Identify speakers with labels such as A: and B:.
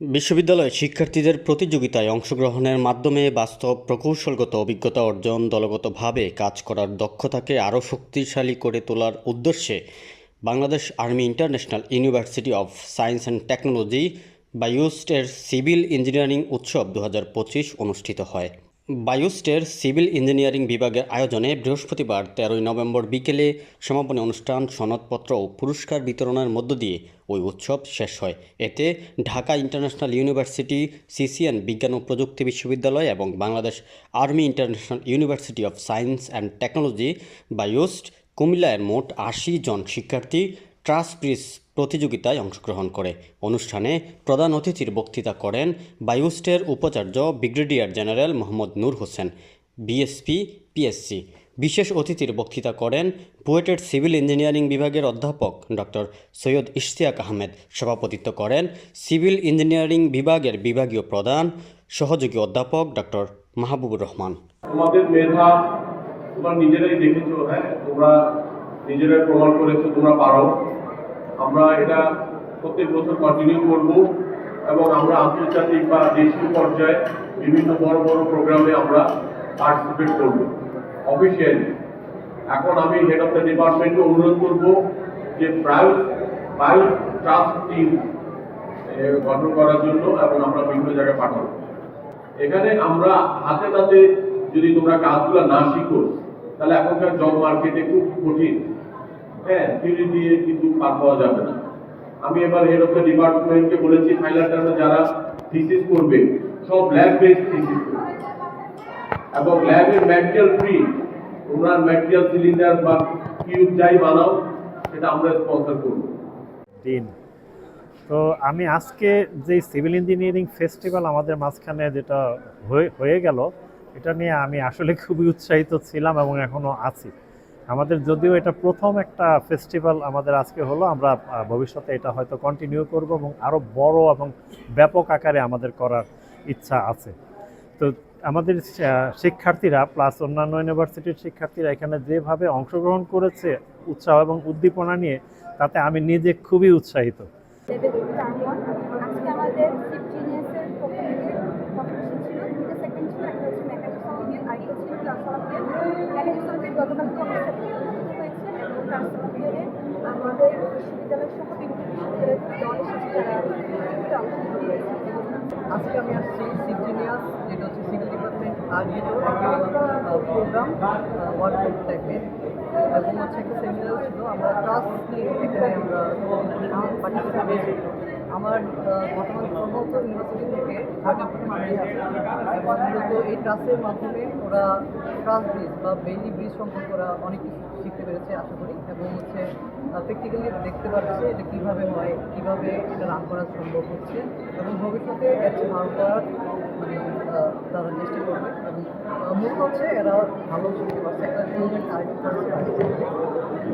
A: বিশ্ববিদ্যালয়ে শিক্ষার্থীদের প্রতিযোগিতায় অংশগ্রহণের মাধ্যমে বাস্তব প্রকৌশলগত অভিজ্ঞতা অর্জন, দলগতভাবে কাজ করার দক্ষতাকে আরও শক্তিশালী করে তোলার উদ্দেশ্যে Bangladesh army international university of science and technology বা ইউস্টের সিভিল ইঞ্জিনিয়ারিং উৎসব দু হাজার পঁচিশ অনুষ্ঠিত হয়। বায়ুস্টের সিভিল ইঞ্জিনিয়ারিং বিভাগের আয়োজনে বৃহস্পতিবার তেরোই নভেম্বর বিকেলে সমাপনী অনুষ্ঠান, সনদপত্র ও পুরস্কার বিতরণের মধ্য দিয়ে ওই উৎসব শেষ হয়। এতে ঢাকা ইন্টারন্যাশনাল ইউনিভার্সিটি, সিসিএন বিজ্ঞান ও প্রযুক্তি বিশ্ববিদ্যালয় এবং Bangladesh army international university of science and technology BAUST কুমিল্লায় মোট আশি জন শিক্ষার্থী ট্রাস প্রতিযোগিতায় অংশগ্রহণ করে। অনুষ্ঠানে প্রধান অতিথির বক্তৃতা করেন বায়ুস্টের উপাচার্য brigadier general Mohammad Noor Hossain, BSP, PSC. বিশেষ অতিথির বক্তৃতা করেন বুয়েটের সিভিল ইঞ্জিনিয়ারিং বিভাগের অধ্যাপক ডক্টর সৈয়দ ইশতিয়াক আহমেদ। সভাপতিত্ব করেন সিভিল ইঞ্জিনিয়ারিং বিভাগের বিভাগীয় প্রধান, সহযোগী অধ্যাপক ডক্টর মাহবুবুর রহমান।
B: তোমাদের মেধা তোমরা নিজেরাই দেখেছ হ্যাঁ? তোমরা নিজেরাই প্রমাণ করেছ, তোমরা পারো। আমরা এটা প্রত্যেক বছর কন্টিনিউ করব এবং আমরা আন্তর্জাতিক বা দেশীয় পর্যায়ে বিভিন্ন বড় বড় প্রোগ্রামে আমরা পার্টিসিপেট করব। অফিসিয়ালি এখন আমি হেড অফ দ্য ডিপার্টমেন্টকে অনুরোধ করব যে বায়ু বায়ু ট্রাস্ট টিম গঠন করার জন্য এবং আমরা বিভিন্ন জায়গায় পাঠাবো। এখানে আমরা হাতে নাতে যদি তোমরা কাজগুলো না শিখো, তাহলে এখনকার জব মার্কেটে খুব কঠিন। হ্যাঁ থিওরি দিয়ে কিন্তু পার পাওয়া যাবে না। আমি এবার হেড অফ দ্য ডিপার্টমেন্টকে বলেছি ফাইনাল যারা থিসিস করবে, সব ল্যাব বেসড থিসিস এবং ল্যাবের ম্যাটেরিয়াল ফ্রি তোমরা ম্যাটেরিয়াল সিলিন্ডার বা কিউব যাই বানাও, সেটা আমরা স্পন্সর করব।
C: দিন। তো আমি আজকে যে সিভিল ইঞ্জিনিয়ারিং ফেস্টিভ্যাল আমাদের মাঝখানে যেটা হয়ে হয়ে গেল, এটা নিয়ে আমি আসলে খুবই উৎসাহিত ছিলাম এবং এখনও আছি। আমাদের যদিও এটা প্রথম একটা ফেস্টিভ্যাল আমাদের আজকে হলো, আমরা ভবিষ্যতে এটা হয়তো কন্টিনিউ করব এবং আরও বড় এবং ব্যাপক আকারে আমাদের করার ইচ্ছা আছে। তো আমাদের শিক্ষার্থীরা প্লাস অন্যান্য ইউনিভার্সিটির শিক্ষার্থীরা এখানে যেভাবে অংশগ্রহণ করেছে উৎসাহ এবং উদ্দীপনা নিয়ে, তাতে আমি নিজে খুবই উৎসাহিত।
D: বিশ্ববিদ্যালয় সহ বিভিন্ন বিশ্ববিদ্যালয়ের দল এসেছে যারা অংশগ্রহণ
E: আজকে আমি আসছি সিজিনিয়াস যেটা হচ্ছে সিভিল ডিপার্টমেন্ট আয়োজিত প্রোগ্রাম ওয়ার্কশপ টাইপের এবং হচ্ছে একটা সেমিনার ছিল। আমরা ক্লাস নিয়ে এখানে আমরা পার্টিসিপেট আমার বর্তমান কর্মরত ইউনিভার্সিটি থেকে মূলত এই ট্রাস্টের মাধ্যমে ওরা ট্রাস্ট ব্রিজ বা বেইলি ব্রিজ সম্পর্কে ওরা অনেক কিছু শিখতে পেরেছে, আশা করি। এবং হচ্ছে প্র্যাকটিক্যালি দেখতে পাচ্ছে এটা কীভাবে হয়, কীভাবে এটা রান করা সম্ভব হচ্ছে। এবং ভবিষ্যতে চেয়ে ভালো করার মানে তারা চেষ্টা করবে। এবং মূলত হচ্ছে এরা ভালো শিখতে পারছে, একটা